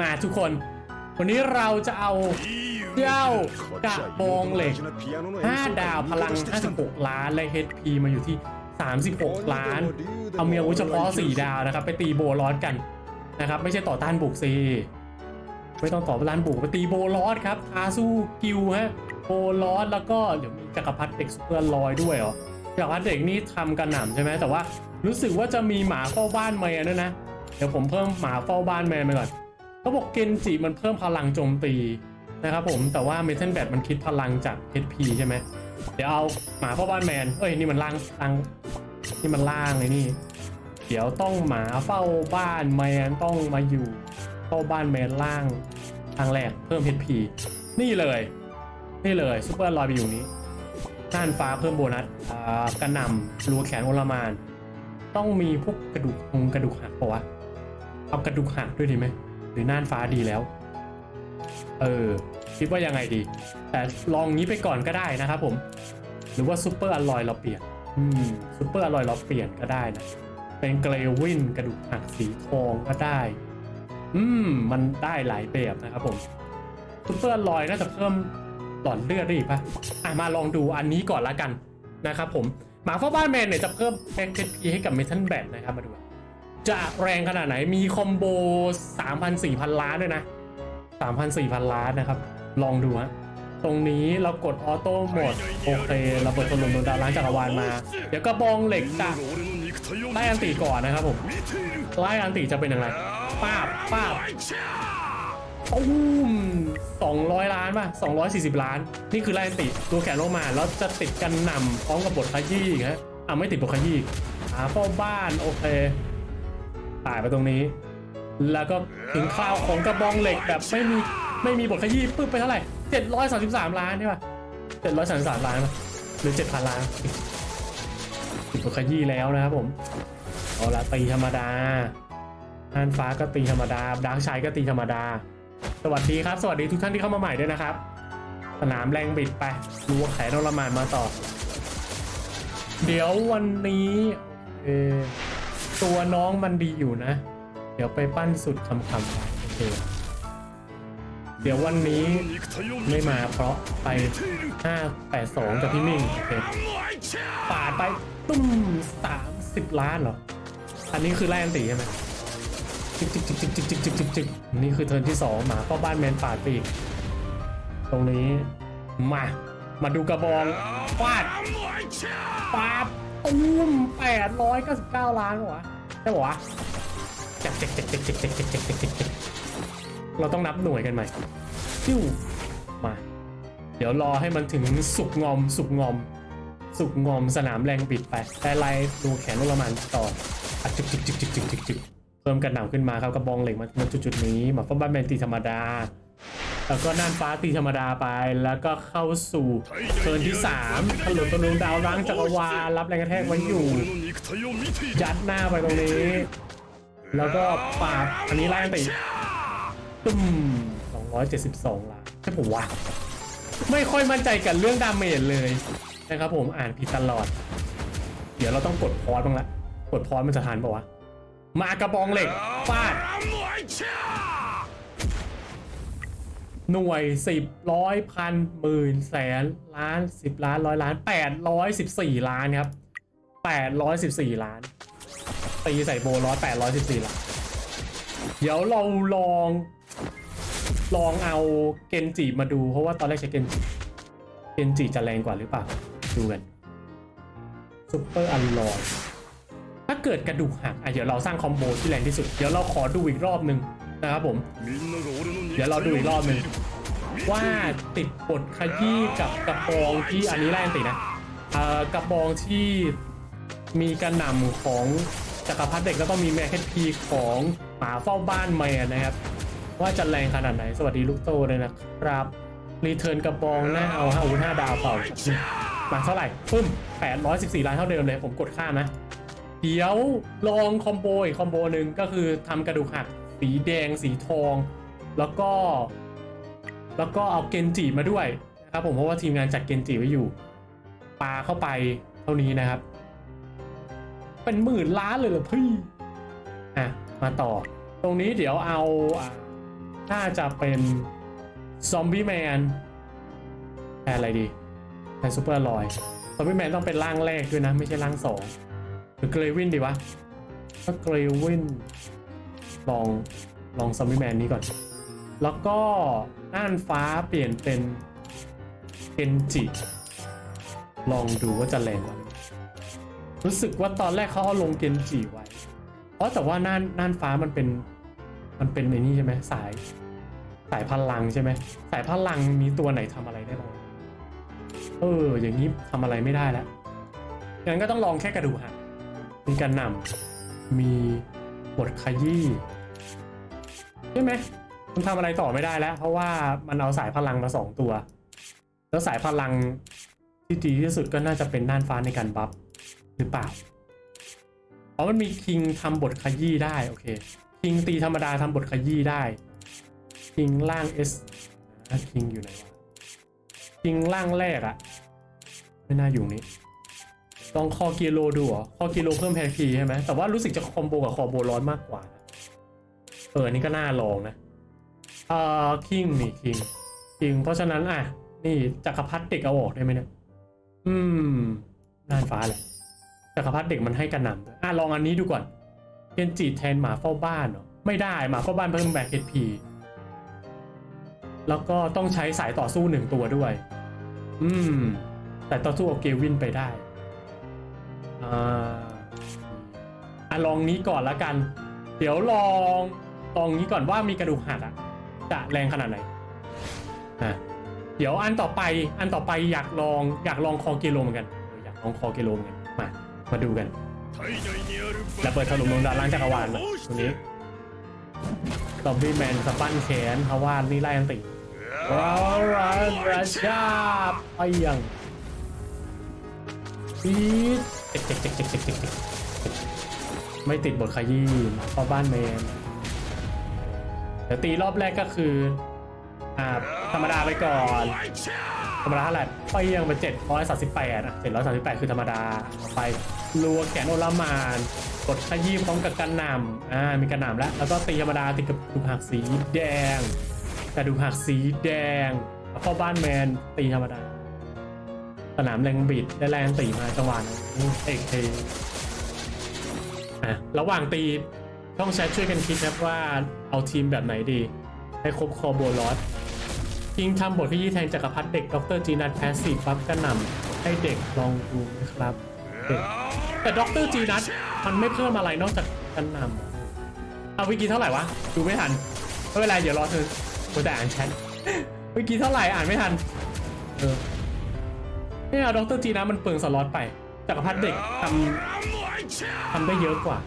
มาทุกคน วันนี้เราจะเอาเจ้ากระบองเหล็ก 5 ดาวพลัง 56 ล้าน และ HP มาอยู่ที่ 36 ล้าน เอาเมียวุธเฉพาะ 4 ดาวนะครับ ไปตีโบลอสกันนะครับ ไม่ใช่ต่อต้านบุกซีไม่ต้องต่อต้านบุกไปตีโบลอสครับทาสู้กิวฮะโบลอสแล้วก็เดี๋ยวมีจักรพรรดิเด็กซุปเปอร์ลอยด้วยเหรอจักรพรรดิเด็กนี่ทำกระหน่ำใช่ไหมแต่ว่ารู้สึกว่าจะมีหมาเฝ้าบ้านแมนด้วยนะ เดี๋ยวผมเพิ่มหมาเฝ้าบ้านแมนไปก่อน เขาบอกเกนจิมันเพิ่มพลังโจมตีนะครับผมแต่ว่าเมทัลแบทมันคิดพลังจาก HP ใช่ไหมเดี๋ยวเอาหมาเฝ้าบ้านแมนเอ้ยนี่มันล่างล่างนี่มันล่างเลยนี่ เดี๋ยวต้องหมาเฝ้าบ้านแมนต้องมาอยู่เฝ้าบ้านแมนล่างทางแรกเพิ่ม HP นี่เลย นี่เลยซุปเปอร์ลอยไปอยู่นี้น่านฟ้าเพิ่มโบนัสกระหน่ำรัวแขนโอลมาน ต้องมีพวกกระดูกคงกระดูกหักปะวะเอากระดูกหักด้วยดีไหม หรือน่านฟ้าดีแล้ว เออ คิดว่ายังไงดี แต่ลองงี้ไปก่อนก็ได้นะครับผม หรือว่าซูเปอร์อลอยเราเปลี่ยน อืมซูเปอร์อลอยเราเปลี่ยนก็ได้นะ เป็นเกรวินกระดูกหักสีทองก็ได้ อืม มันได้หลายแบบนะครับผมซูเปอร์อลอยน่าจะเพิ่มหลอดเลือดได้อีกปะอะมาลองดูอันนี้ก่อนละกันนะครับผมหมาเฝ้าบ้านแมนเนี่ยจะเพิ่มแพ็กเกจพีให้กับเมทัลแบทนะครับมาดู จะแรงขนาดไหนมีคอมโบ 3,000-4,000 ล้านด้วยนะ 3,000-4,000 ล้านนะครับ ลองดูฮะตรงนี้เรากดออโต้โหมด โอเคเระเบิดถล่มดวงดาวล้างจักรวาลมา เดี๋ยวกระบองเหล็กจะไล่อันตีก่อนนะครับผมไล่อันตีจะเป็นยังไงป้าบป้าบตุ้ม200 ล้านป่ะ 240 ล้าน นี่คือไล่อันติตัวแขนลงมาแล้วจะติดกันหนำพร้อมกับบทขยี้ฮะอะไม่ติดบทขยี้หาเฝ้าบ้านโอเค ตายไปตรงนี้ แล้วก็ถึงคราวของกระบองเหล็กแบบไม่มีไม่มีบทขยี้ปึ๊บไปเท่าไหร่733ล้านใช่ป่ะ733ล้านปะหรือ7,000ล้านบทขยี้แล้วนะครับผมเอาละตีธรรมดาฮานฟ้าก็ตีธรรมดาดาร์กชัยก็ตีธรรมดา สวัสดีครับ สวัสดีทุกท่านที่เข้ามาใหม่ด้วยนะครับ สนามแรงบิดไปดูว่าแขนนรมานมาต่อ เดี๋ยววันนี้เออ ตัวน้องมันดีอยู่นะ เดี๋ยวไปปั้นสุดคำคำโอเค เดี๋ยววันนี้ไม่มาเพราะไป 582กับพี่มิ่งโอเคปาดไปตุ้ม30 ล้านเหรอ อันนี้คือไล่อันตีใช่ไหมจิกจิกจิกจิกจิกจิกจิกจิกจิกนี่คือเทิร์นที่สองหมาเฝ้าบ้านแมนปาดปีกตรงนี้มา มาดูกระบองฟาดปาบตุ้มแปดร้อยเก้าสิบเก้าล้านวะ ใช่ปะวะจักจักจักจักจักจักจักจักจักจักจักเราต้องนับหน่วยกันใหม่จิ้วมา เดี๋ยวรอให้มันถึงสุกงอม สุกงอม สุกงอมสนามแรงบิดไปแต่ไล่ดูแขนลูกละมันต่ออจึกจึกจึกจึกจึกจึกเพิ่มกระหน่ำขึ้นมาครับกระบองเหล็กมาจุดจุดนี้หมาฟ้าบ้านแมนตีธรรมดา แล้วก็น่านฟ้าตีธรรมดาไป แล้วก็เข้าสู่เทิร์นที่3ถล่มตะลุงดาวล้างจักรวาลรับแรงกระแทกไว้อยู่ยัดหน้าไปตรงนี้ แล้วก็ปาดอันนี้ไล่อันตีตุ้ม272ล้านใช่ผมวะไม่ค่อยมั่นใจกับเรื่องดาเมจเลยนะครับผมอ่านผิดตลอด เดี๋ยวเราต้องกดพอสบ้างละกดพอสมันจะทันปะวะมากระบองเหล็กฟาด หน่วยสิบร้อยพันหมื่นแสนล้านสิบล้านร้อยล้านแปดร้อยสิบสี่ล้านครับแปดร้อยสิบสี่ล้านตีใส่โบร้อยแปดร้อยสิบสี่ล้านเดี๋ยวเราลอง ลองเอาเกนจิมาดู เพราะว่าตอนแรกใช้เกนจิเกนจิจะแรงกว่าหรือเปล่า ดูกันซุปเปอร์อัลลอยถ้าเกิดกระดูกหักอะเดี๋ยวเราสร้างคอมโบที่แรงที่สุด เดี๋ยวเราขอดูอีกรอบหนึ่ง นะครับผม เดี๋ยวเราดูอีกรอบหนึ่งว่าติดบทขยี้กับกระบองที่อันนี้แรงตินะเอ่อกระบองที่มีกระหน่ำของจักรพรรดิเด็กแล้วก็มีแมคเคนพีของหมาเฝ้าบ้านแมนนะครับ ว่าจะแรงขนาดไหนสวัสดีลูกโตเลยนะครับรีเทิร์นกระบองหน้าเอาห้าอุ้ห้าดาวเปล่ามาเท่าไหร่ปึ้ม814 ล้านเท่าเดิมเลยผมกดค่านะ เดี๋ยวลองคอมโบอีกคอมโบหนึ่งก็คือทำกระดูกหัก สีแดงสีทอง แล้วก็ แล้วก็เอาเกนจิมาด้วยนะครับผมเพราะว่าทีมงานจัดเกนจิไว้อยู่ปาเข้าไปเท่านี้นะครับ เป็นหมื่นล้านเลยเหรอพี่อะมาต่อ ตรงนี้เดี๋ยวเอาอะน่าจะเป็นซอมบี้แมนแทนอะไรดีแทนซูเปอร์ลอยซอมบี้แมนต้องเป็นร่างแรกด้วยนะ ไม่ใช่ร่างสองหรือเกรวินดีวะถ้าเกรวิน ลองลองซอมบี้แมนนี้ก่อน แล้วก็น่านฟ้าเปลี่ยนเป็นเอนจิ ลองดูว่าจะแรงกว่ารู้สึกว่าตอนแรกเขาเอาลงเกนจิไว้ เพราะแต่ว่าน่านน่านฟ้ามันเป็น มันเป็นในนี่ใช่ไหมสาย สายพลังใช่ไหมสายพลังมีตัวไหนทำอะไรได้บ้างเออ อย่างนี้ทำอะไรไม่ได้แล้วงั้นก็ต้องลองแค่กระดูกหักมีการหนำมีบทขยี้ ใช่ไหมมันทำอะไรต่อไม่ได้แล้ว เพราะว่ามันเอาสายพลังมาสองตัว แล้วสายพลังที่ดีที่สุดก็น่าจะเป็นน่านฟ้าในการบัฟหรือเปล่าเพราะมันมีคิงทำบทขยี้ได้โอเคคิงตีธรรมดาทำบทขยี้ได้คิงล่าง S นะคิงอยู่ไหนวะคิงล่างแรกอะไม่น่าอยู่นี้ลองคอกิโลดูเหรอคอกิโลเพิ่มแพพีใช่ไหมแต่ว่ารู้สึกจะคอมโบกับคอโบร้อนมากกว่า เออนี่ก็น่าลองนะเอ่อคิงนี่คิงคิง เพราะฉะนั้นอะ นี่จักรพรรดิเด็กเอาออกได้ไหมเนี่ย อืมน่านฟ้าเลยจักรพรรดิเด็กมันให้กระหน่ำด้วยอะลองอันนี้ดูก่อนเกนจิแทนหมาเฝ้าบ้านเหรอไม่ได้หมาเฝ้าบ้านเพิ่มแบกเฮดพีแล้วก็ต้องใช้สายต่อสู้หนึ่งตัวด้วย อืม แต่ต่อสู้เอาเกวินไปได้ อ่าอะลองนี้ก่อนละกัน เดี๋ยวลอง ลองนี้ก่อนว่ามีกระดูกหักอะจะแรงขนาดไหนอะเดี๋ยวอันต่อไปอันต่อไปอยากลองอยากลองคอเกโลเหมือนกันอยากลองคอเกโลเหมือนกันมามาดูกันและเปิดถล่มดวงดาวล่างจักรวาลนะนะตรงนี้ซอมบี้แมนสปั้นแขนเพราวานนี่ไล่อันติว้าวรันราชาไปยังปีดเจ๊กเจ๊กเจ๊กเจ๊กเจ๊กเจ๊กเจ๊กไม่ติดบทขยี้เพราะบ้านแมน เดี๋ยวตีรอบแรกก็คือ อ่า ธรรมดาไปก่อน ธรรมดาเท่าไหร่ไปยังเป็นเจ็ดร้อยสามสิบแปดอะเจ็ดร้อยสามสิบแปดคือธรรมดาไปรัวแขนโอลามาน กดขยี้พร้อมกับกันหน่ำอ่า มีกันหน่ำแล้ว แล้วก็ตีธรรมดาติดกับดูหักสีแดงกระดูหักสีแดง แล้วก็บ้านแมนตีธรรมดา สนามแรงบิดได้แรงตีมาจังหวะนั้นเอกเทอะระหว่างตี ต้องแชทช่วยกันคิดนะว่าเอาทีมแบบไหนดี ให้ครบคอโบลอสคิงทำบทขยี้แทนจักรพรรดิเด็กดรจีนัทแพสซีฟปั๊บกระหน่ำให้เด็กลองดูนะครับเด็กแต่ดรจีนัทมันไม่เพิ่มอะไรนอกจากกระหน่ำเอาวิกีเท่าไหร่วะ ดูไม่ทันไม่เป็นไรเดี๋ยวรอเธอโอแต่อ่านแชทวิกีเท่าไหร่อ่านไม่ทันเออไม่เอาดรจีนัทมันเปลืองสล็อตไปจักรพรรดิเด็กทำทำได้เยอะกว่า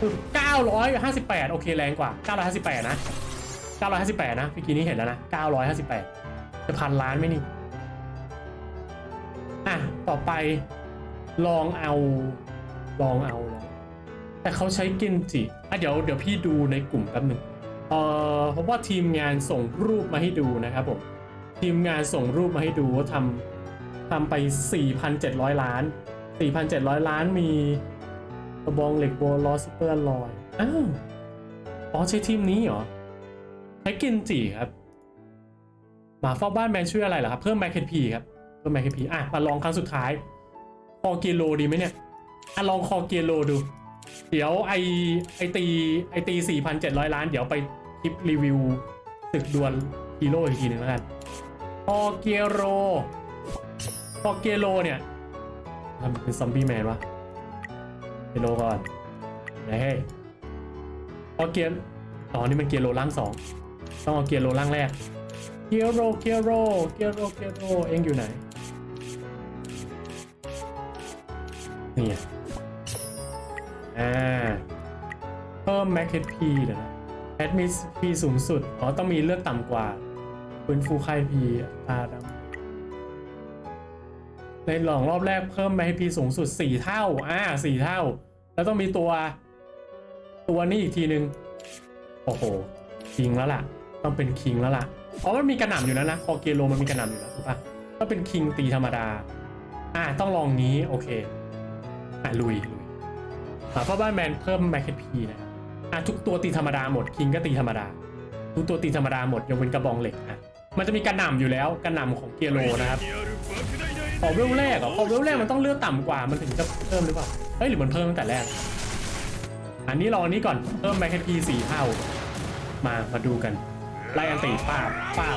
958 โอเคแรงกว่า 958 นะ 958 นะเมื่อกี้นี้เห็นแล้วนะ 958 จะพันล้านไหมนี่ อะ ต่อไปลองเอา ลองเอาลองแต่เขาใช้เกนจิอะเดี๋ยวเดี๋ยวพี่ดูในกลุ่มแป๊บหนึ่งเอ่อเพราะว่าทีมงานส่งรูปมาให้ดูนะครับผมทีมงานส่งรูปมาให้ดูว่าทำทำไป 4,700 ล้าน 4,700 ล้านมี กระบองเหล็กโบลอสเปอร์ลอย อ้าวอ๋อใช้ทีมนี้เหรอใช้กินจีครับ หมาเฝ้าบ้านแมนช่วยอะไรเหรอครับ เพิ่มแมคเคพีครับ เพิ่มแมคเคพีอะ มาลองครั้งสุดท้าย คอเกโลดีไหมเนี่ย อะลองคอเกโลดู เดี๋ยวไอไอตีไอตีสี่พันเจ็ดร้อยล้าน เดี๋ยวไปคลิปรีวิวศึกดวลฮีโร่อีกทีหนึ่งแล้วกันคอเกโรคอเกโลเนี่ยทำเป็นซอมบี้แมนวะ เกโลก่อนไหนเฮ้ยคอเกียร์อ๋อนี่มันเกียร์โลล่างสองต้องเอาเกียร์โลล่างแรกเกียร์โรเกียร์โรเกียร์โรเกียร์โรเอ็งอยู่ไหนนี่อ่าเพิ่มแม็กเฮดพีเดี๋ยวนะแอดมิสพีสูงสุด อ๋อ ต้องมีเลือดต่ำกว่าฟื้นฟูไข้พีตาดำ ในหลองรอบแรกเพิ่มแม็กเฮดพีสูงสุด 4 เท่า อ่า4เท่า แล้วต้องมีตัว ตัวนี้อีกทีนึง โอ้โห คิงแล้วล่ะ ต้องเป็นคิงแล้วล่ะอ๋อมันมีกระหน่ำอยู่แล้วนะ คอเกโลมันมีกระหน่ำอยู่แล้วถูกปะต้องเป็นคิงตีธรรมดา อ่าต้องลองนี้ โอเค อะลุยลุยอ่าพราบ้านแมนเพิ่มแมคเคพีนะครับอะทุกตัวตีธรรมดาหมด คิงก็ตีธรรมดา ทุกตัวตีธรรมดาหมดยกเว้นกระบองเหล็กอะมันจะมีกระหน่ำอยู่แล้วกระหน่ำของเกียโรนะครับ อเวลแรกอะพอเวลแรกมันต้องเลือดต่ำกว่ามันถึงจะเพิ่มหรือเปล่าเฮ้ยหรือมันเพิ่มตั้งแต่แรก อันนี้ลองอันนี้ก่อนเพิ่มแมคเคพีสี่เท่า มามาดูกันไล่อันตีป้าบป้าบ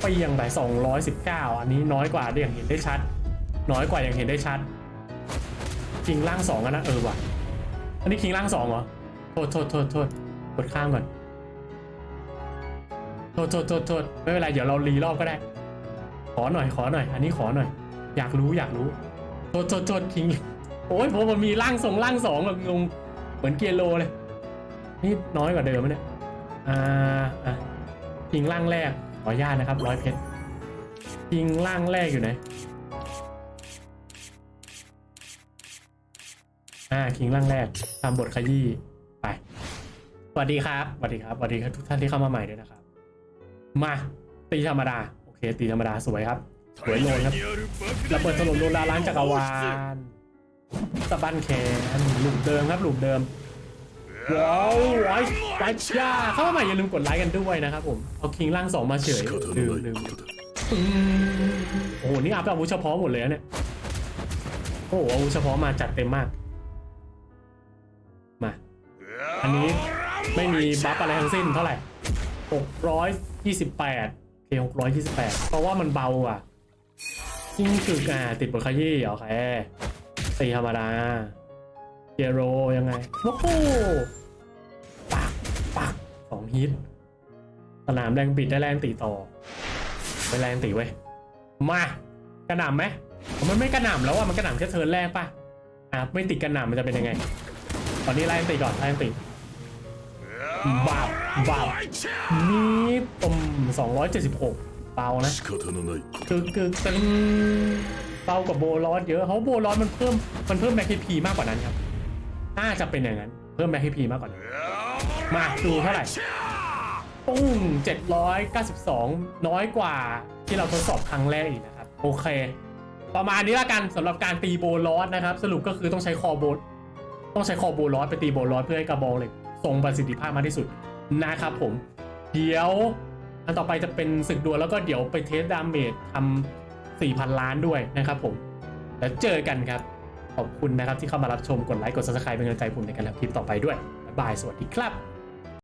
ไปยังไปสองร้อยสิบเก้าอันนี้น้อยกว่าได้อย่างเห็นได้ชัด น้อยกว่าอย่างเห็นได้ชัดคิงล่างสองอะนะเออว่ะอันนี้คิงล่างสองเหรอโทษโทษโทษโทษกดข้ามก่อนโทษโทษโทษโทษไม่เป็นไรเดี๋ยวเรารีรอบก็ได้ข อหน่อยขอหน่อย อันนี้ขอหน่อย อยากรู้อยากรู้โทษโทษโทษคิงโอ้ยผมมันมีร่างทรงร่างสองแบบงงเหมือนเกียร์โลเลย นี่น้อยกว่าเดิมไหมเนี่ยอ่าอะคิงร่างแรกขออนุญาตนะครับร้อยเพชรคิงร่างแรกอยู่ไหนอ่าคิงร่างแรกทำบทขยี้ไปสวัสดีครับสวัสดีครับสวัสดีครับทุกท่านที่เข้ามาใหม่ด้วยนะครับ มาตีธรรมดา เคตีธรรมดาสวยครับสวยโลนครับระเบิดถล่มโลนล้านจักรวาลสะบันแขนหลุมเดิมครับหลุมเดิมว้าวไอ้ไอ้ชาเข้ามาใหม่อย่าลืมกดไลค์กันด้วยนะครับผมเอาคิงล่างสองมาเฉยลืมลืงโอ้โหนี่อัพอาวุธเฉพาะหมดเลยเนี่ยโอ้โหอาวุธเฉพาะมาจัดเต็มมากมาอันนี้ไม่มีบัฟอะไรทั้งสิ้นเท่าไหร่หกร้อยยี่สิบแปด โอเค628เพราะว่ามันเบาอะยิ่งกึกอะติดบทขยี้โอเคตีธรรมดาเจโรยังไงโอ้โหปักปักสองฮิตสนามแรงบิดได้แรงตีต่อไปแรงตีไว้มากระหน่ำไหมมันไม่กระหน่ำแล้วอะมันกระหน่ำแค่เทิร์นแรกป่ะอะไม่ติดกระหน่ำมันจะเป็นยังไง ตอนนี้ไล่ตีก่อนไล่ตี บาปบาบนี่ปมสองร้อยเจ็ดสิบหกเปานะคือคือตึงเปากับโบลอนเยอะเขาโบลอนมันเพิ่มมันเพิ่มแมคคีพีมากกว่านั้นครับน่าจะเป็นอย่างนั้น เพิ่มแมคคีพีมากกว่านั้นมาดูเท่าไหร่ปุ้งเจ็ดร้อยเก้าสิบสองน้อยกว่าที่เราทดสอบครั้งแรกอีกนะครับ โอเค ประมาณนี้ละกันสำหรับการตีโบลอสนะครับ สรุปก็คือต้องใช้คอโบต้องใช้คอโบลอสไปตีโบลอสเพื่อให้กระบอกเหล็ก ทรงประสิทธิภาพมากที่สุดนะครับผม เดี๋ยว อันต่อไปจะเป็นศึกดวลแล้วก็เดี๋ยวไปเทสดาเมจทำสี่พันล้านด้วยนะครับผม แล้วเจอกันครับ ขอบคุณนะครับที่เข้ามารับชมกดไลค์กด subscribe เป็นกำลังใจผมในการทำคลิปต่อไปด้วยบ๊ายบายสวัสดีครับ